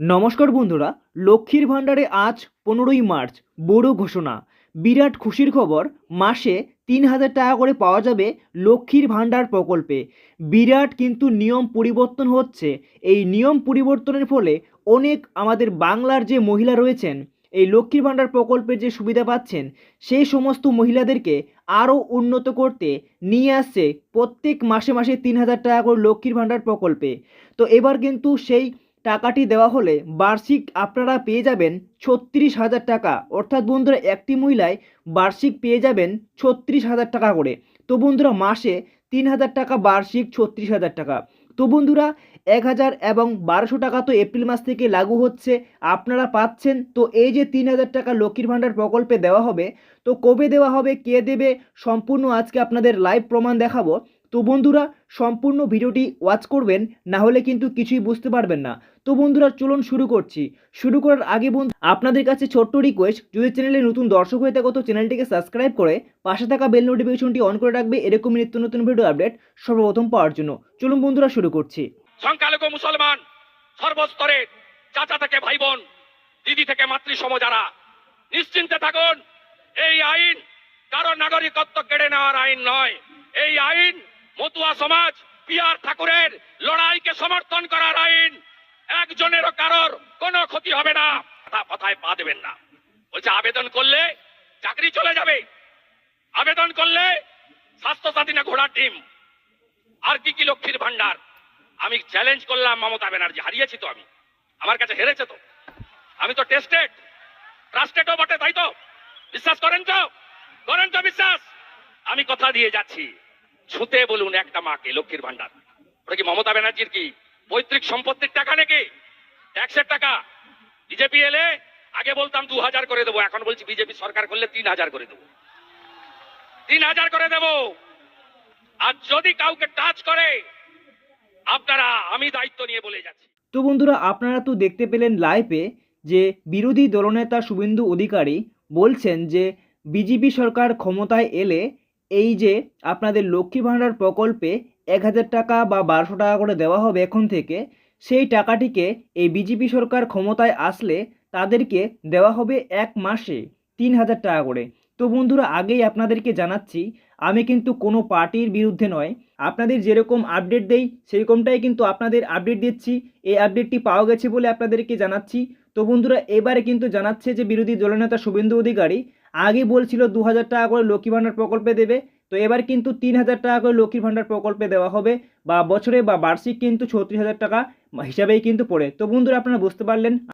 নমস্কার বন্ধুরা, লক্ষ্মীর ভাণ্ডারে আজ পনেরোই মার্চ, বড় ঘোষণা। বিরাট খুশির খবর, মাসে তিন হাজার টাকা করে পাওয়া যাবে লক্ষ্মীর ভাণ্ডার প্রকল্পে। বিরাট কিন্তু নিয়ম পরিবর্তন হচ্ছে। এই নিয়ম পরিবর্তনের ফলে অনেক আমাদের বাংলার যে মহিলা রয়েছেন, এই লক্ষ্মীর ভাণ্ডার প্রকল্পের যে সুবিধা পাচ্ছেন, সেই সমস্ত মহিলাদেরকে আরও উন্নত করতে নিয়ে আসছে প্রত্যেক মাসে মাসে তিন হাজার টাকা করে লক্ষ্মীর ভাণ্ডার প্রকল্পে। তো এবার কিন্তু সেই টাকাটি দেওয়া হলে বার্ষিক আপনারা পেয়ে যাবেন ছত্রিশ হাজার টাকা। অর্থাৎ বন্ধুরা, একটি মহিলায় বার্ষিক পেয়ে যাবেন ছত্রিশ হাজার টাকা করে। তো বন্ধুরা, মাসে তিন হাজার টাকা, বার্ষিক ছত্রিশ হাজার টাকা। তো বন্ধুরা, এক হাজার এবং বারোশো টাকা তো এপ্রিল মাস থেকে লাগু হচ্ছে, আপনারা পাচ্ছেন। তো এই যে তিন হাজার টাকা লক্ষ্মীর ভাণ্ডার প্রকল্পে দেওয়া হবে, তো কবে দেওয়া হবে, কে দেবে, সম্পূর্ণ আজকে আপনাদের লাইভ প্রমাণ দেখাবো। তো বন্ধুরা, সম্পূর্ণ ভিডিওটি ওয়াচ করবেন, না হলে কিন্তু কিছুই বুঝতে পারবেন না। তো বন্ধুরা, চলুন শুরু করছি। শুরু করার আগে বন্ধু, আপনাদের কাছে ছোট্ট রিকোয়েস্ট যদি চ্যানেলে নতুন দর্শক হয়ে থাকো, তো চ্যানেলটিকে সাবস্ক্রাইব করে পাশে থাকা বেল নোটিফিকেশনটি অন করে রাখবে। এরকম নিত্য নতুন ভিডিও আপডেট সর্বপ্রথম পাওয়ার জন্য। চলুন বন্ধুরা, শুরু করছি। সংখ্যালঘু মুসলমান, সর্বস্তরে চাচা থেকে ভাই বোন দিদি থেকে মাতৃসম যারা, নিশ্চিন্তে থাকুন, এই আইন কারও নাগরিকত্ব কেড়ে নেওয়ার আইন নয়। এই আইন মতুয়া সমাজ, পিয়ার ঠাকুরের লড়াইকে সমর্থন করার আইন, একজনেরও কারোর কোনো ক্ষতি হবে না। তা কথায় পা দেবেন না। বলছে, আবেদন করলে চাকরি চলে যাবে। আবেদন করলে স্বাস্থ্য সাথী না ঘোড়ার ডিম। আর কি কি লক্ষ্মীর ভান্ডার আমি চ্যালেঞ্জ করলাম মমতা ব্যানার্জি। হারিয়েছি তো আমি। আমার কাছে হেরেছে তো। আমি তো টেস্টেড ট্রাস্টেডও বটে, তাই তো? বিশ্বাস করেন তো? করেন তো বিশ্বাস? আমি কথা দিয়ে যাচ্ছি। ছুতে বলুন একটা মাকে, লক্ষ্মীর ভান্ডার ওটা কি মমতা ব্যানার্জির কি পৈতৃক সম্পত্তির টাকা নাকি? ট্যাক্সের টাকা। বিজেপি এলে আগে বলতাম দু হাজার করে দেবো, এখন বলছি বিজেপি সরকার করলে তিন হাজার করে দেবো। তিন হাজার করে দেবো। আর যদি কাউকে টাচ করে, আপনারা, আমি দায়িত্ব নিয়ে বলে যাচ্ছি। তো বন্ধুরা, আপনারা তো দেখতে পেলেন লাইভে যে বিরোধী দলনেতা শুভেন্দু অধিকারী বলছেন যে বিজেপি সরকার ক্ষমতায় এলে এই যে আপনাদের লক্ষ্মী ভাণ্ডার প্রকল্পে এক হাজার টাকা বা বারোশো টাকা করে দেওয়া হবে এখন থেকে, সেই টাকাটিকে এই বিজেপি সরকার ক্ষমতায় আসলে তাদেরকে দেওয়া হবে এক মাসে তিন হাজার টাকা করে। তো বন্ধুরা, আগেই আপনাদেরকে জানাচ্ছি, আমি কিন্তু কোনো পার্টির বিরুদ্ধে নয়। আপনাদের যেরকম আপডেট দেই, সেরকমটাই কিন্তু আপনাদের আপডেট দিচ্ছি। এই আপডেটটি পাওয়া গেছে বলে আপনাদেরকে জানাচ্ছি। তো বন্ধুরা, এবারে কিন্তু জানাচ্ছে যে বিরোধী দলনেতা শুভেন্দু অধিকারী আগে বলছিল দু হাজার টাকা করে লক্ষ্মী ভাণ্ডার প্রকল্পে দেবে, তো এবার কিন্তু তিন হাজার টাকা করে লক্ষ্মীর ভাণ্ডার প্রকল্পে দেওয়া হবে, বা বছরে বা বার্ষিক কিন্তু ছত্রিশ হাজার টাকা হিসাবেই কিন্তু পড়ে। তো বন্ধুরা, আপনারা বুঝতে পারলেন